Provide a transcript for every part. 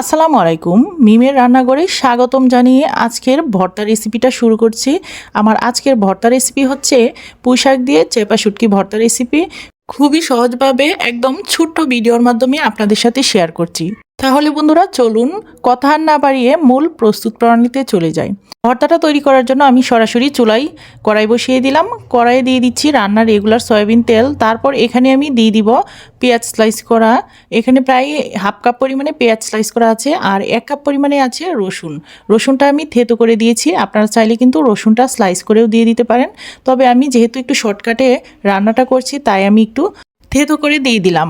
আসসালামু আলাইকুম। মিমের রান্নাঘরে স্বাগতম জানিয়ে আজকের ভর্তা রেসিপিটা শুরু করছি। আমার আজকের ভর্তা রেসিপি হচ্ছে পুঁইশাক দিয়ে চেপা শুটকি ভর্তা রেসিপি। খুবই সহজভাবে একদম ছোট্ট ভিডিওর মাধ্যমে আপনাদের সাথে শেয়ার করছি। তাহলে বন্ধুরা চলুন কথা না বাড়িয়ে মূল প্রস্তুত প্রণালীতে চলে যাই। ভর্তাটা তৈরি করার জন্য আমি সরাসরি চুলাই কড়াই বসিয়ে দিলাম। কড়াইয়ে দিয়ে দিচ্ছি রান্নার রেগুলার সয়াবিন তেল। তারপর এখানে আমি দিয়ে দিব পেঁয়াজ স্লাইস করা। এখানে প্রায় হাফ কাপ পরিমাণে পেঁয়াজ স্লাইস করা আছে আর এক কাপ পরিমাণে আছে রসুন। রসুনটা আমি থেতো করে দিয়েছি। আপনারা চাইলে কিন্তু রসুনটা স্লাইস করেও দিয়ে দিতে পারেন। তবে আমি যেহেতু একটু শর্টকাটে রান্নাটা করছি, তাই আমি একটু থেতো করে দিয়ে দিলাম।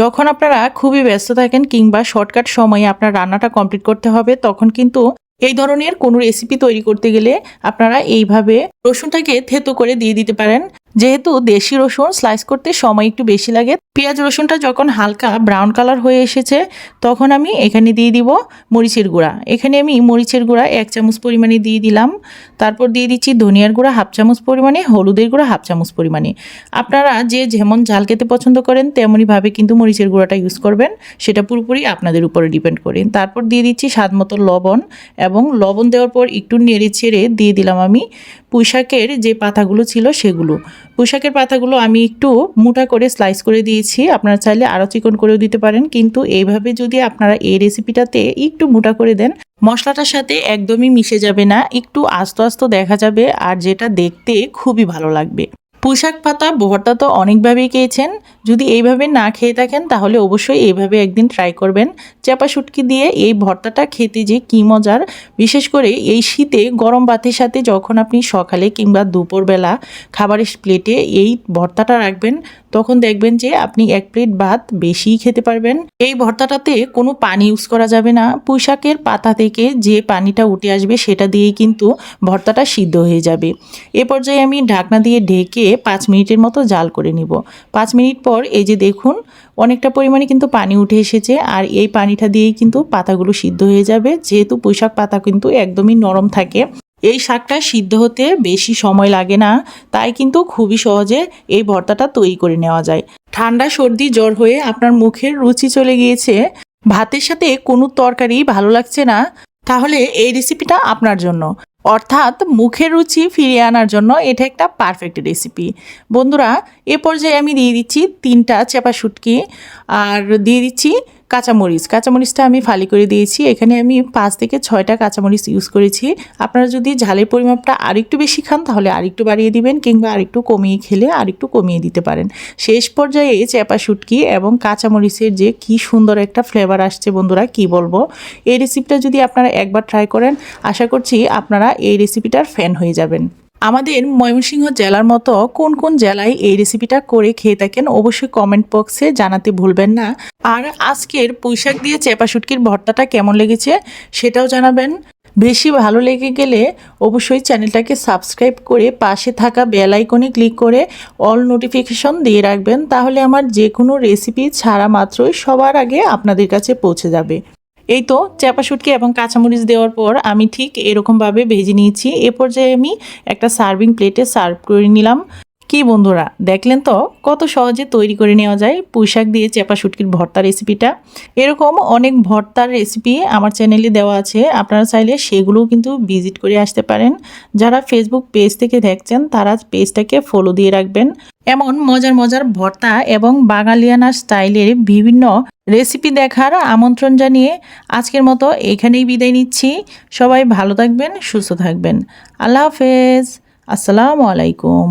যখন আপনারা খুবই ব্যস্ত থাকেন কিংবা শর্টকাট সময়ে আপনার রান্নাটা কমপ্লিট করতে হবে, তখন কিন্তু এই ধরনের কোনো রেসিপি তৈরি করতে গেলে আপনারা এইভাবে রসুনটাকে থেতো করে দিয়ে দিতে পারেন। যেহেতু দেশি রসুন স্লাইস করতে সময় একটু বেশি লাগে, পেঁয়াজ রসুনটা যখন হালকা ব্রাউন কালার হয়ে এসেছে, তখন আমি এখানে দিয়ে দিব মরিচের গুঁড়া। এখানে আমি মরিচের গুঁড়া এক চামচ পরিমাণে দিয়ে দিলাম। তারপর দিয়ে দিচ্ছি ধনিয়ার গুঁড়া হাফ চামচ পরিমাণে, হলুদের গুঁড়া হাফ চামচ পরিমাণে। আপনারা যে যেমন ঝাল খেতে পছন্দ করেন তেমনইভাবে কিন্তু মরিচের গুঁড়াটা ইউজ করবেন। সেটা পুরোপুরি আপনাদের উপরে ডিপেন্ড করেন তারপর দিয়ে দিচ্ছি স্বাদ মতো লবণ এবং লবণ দেওয়ার পর একটু নেড়ে ছেড়ে দিয়ে দিলাম আমি। পুঁইশাকের যে পাতাগুলো ছিল সেগুলো। পুঁইশাকের পাতাগুলো আমি একটু মোটা করে স্লাইস করে দিয়েছি। আপনারা চাইলে আরও চিকন করেও দিতে পারেন। কিন্তু এইভাবে যদি আপনারা এই রেসিপিটাতে একটু মোটা করে দেন, মশলাটার সাথে একদমই মিশে যাবে না। একটু আস্ত আস্ত দেখা যাবে আর যেটা দেখতে খুবই ভালো লাগবে। পুঁশাক পাতা ভর্তা তো অনেকভাবেই খেয়েছেন। যদি এইভাবে না খেয়ে থাকেন, তাহলে অবশ্যই এইভাবে একদিন ট্রাই করবেন। চাপা শুটকি দিয়ে এই ভর্তাটা খেতে যে কী মজার। বিশেষ করে এই শীতে গরম ভাতের সাথে যখন আপনি সকালে কিংবা দুপুরবেলা খাবারের প্লেটে এই ভর্তাটা রাখবেন, তখন দেখবেন যে আপনি এক প্লেট ভাত বেশিই খেতে পারবেন। এই ভর্তাটাতে কোনো পানি ইউজ করা যাবে না। পুঁইশাকের পাতা থেকে যে পানিটা উঠে আসবে, সেটা দিয়েই কিন্তু ভর্তাটা সিদ্ধ হয়ে যাবে। এ পর্যায়ে আমি ঢাকনা দিয়ে ঢেকে পাঁচ মিনিটের মতো জাল করে নিব। পাঁচ মিনিট পর এই যে দেখুন, অনেকটা পরিমাণে কিন্তু পানি উঠে এসেছে আর এই পানিটা দিয়েই কিন্তু পাতাগুলো সিদ্ধ হয়ে যাবে। যেহেতু পুঁইশাক পাতা কিন্তু একদমই নরম থাকে, এই শাকটা সিদ্ধ হতে বেশি সময় লাগে না, তাই কিন্তু খুবই সহজে এই ভর্তাটা তৈরি করে নেওয়া যায়। ঠান্ডা সর্দি জ্বর হয়ে আপনার মুখের রুচি চলে গিয়েছে, ভাতের সাথে কোনো তরকারি ভালো লাগছে না, তাহলে এই রেসিপিটা আপনার জন্য। অর্থাৎ মুখের রুচি ফিরিয়ে আনার জন্য এটা একটা পারফেক্ট রেসিপি বন্ধুরা, এ পর্যায়ে আমি দিয়ে দিচ্ছি তিনটা চেপা শুটকি, আর দিয়ে দিচ্ছি কাঁচামরিচ। কাঁচামরিচটা আমি ফালি করে দিয়েছি। এখানে আমি পাঁচ থেকে ছয়টা কাঁচামরিচ ইউজ করেছি। আপনারা যদি ঝালের পরিমাপটা আরেকটু বেশি খান, তাহলে আরেকটু বাড়িয়ে দিবেন কিংবা আরেকটু কমিয়ে খেলে আরেকটু কমিয়ে দিতে পারেন। শেষ পর্যায়ে চেপা শুটকি এবং কাঁচামরিচের যে কি সুন্দর একটা ফ্লেভার আসছে বন্ধুরা, কি বলব? এই রেসিপিটা যদি আপনারা একবার ট্রাই করেন, আশা করছি আপনারা এই রেসিপিটার ফ্যান হয়ে যাবেন। আমাদের ময়মনসিংহ জেলার মতো কোন কোন জেলায় এই রেসিপিটা করে খেয়ে থাকেন অবশ্যই কমেন্ট বক্সে জানাতে ভুলবেন না। আর আজকের পুঁইশাক দিয়ে চেপা শুটকির ভর্তাটা কেমন লেগেছে সেটাও জানাবেন। বেশি ভালো লেগে গেলে অবশ্যই চ্যানেলটাকে সাবস্ক্রাইব করে পাশে থাকা বেল আইকনে ক্লিক করে অল নোটিফিকেশন দিয়ে রাখবেন, তাহলে আমার যে কোনো রেসিপি ছাড়া মাত্রই সবার আগে আপনাদের কাছে পৌঁছে যাবে। এই তো চাপা শুটকি এবং কাঁচামরিচ দেওয়ার পর আমি ঠিক এরকমভাবে ভেজে নিয়েছি। এ পর্যায়ে আমি একটা সার্ভিং প্লেটে সার্ভ করে নিলাম। কি বন্ধুরা, দেখলেন তো? কত সহজে তৈরি করে নেওয়া যায়। পুঁইশাক দিয়ে চেপা শুটকির ভর্তা রেসিপিটা এরকম অনেক ভর্তার রেসিপি আমার চ্যানেলে দেওয়া আছে। আপনারা চাইলে সেগুলোও কিন্তু ভিজিট করে আসতে পারেন। যারা ফেসবুক পেজ থেকে দেখছেন, তারা পেজটাকে ফলো দিয়ে রাখবেন। এমন মজার মজার ভর্তা এবং বাঙালিয়ানা স্টাইলের বিভিন্ন রেসিপি দেখার আমন্ত্রণ জানিয়ে আজকের মতো এখানেই বিদায় নিচ্ছি। সবাই ভালো থাকবেন, সুস্থ থাকবেন। আল্লাহ হাফেজ। আসসালামু আলাইকুম।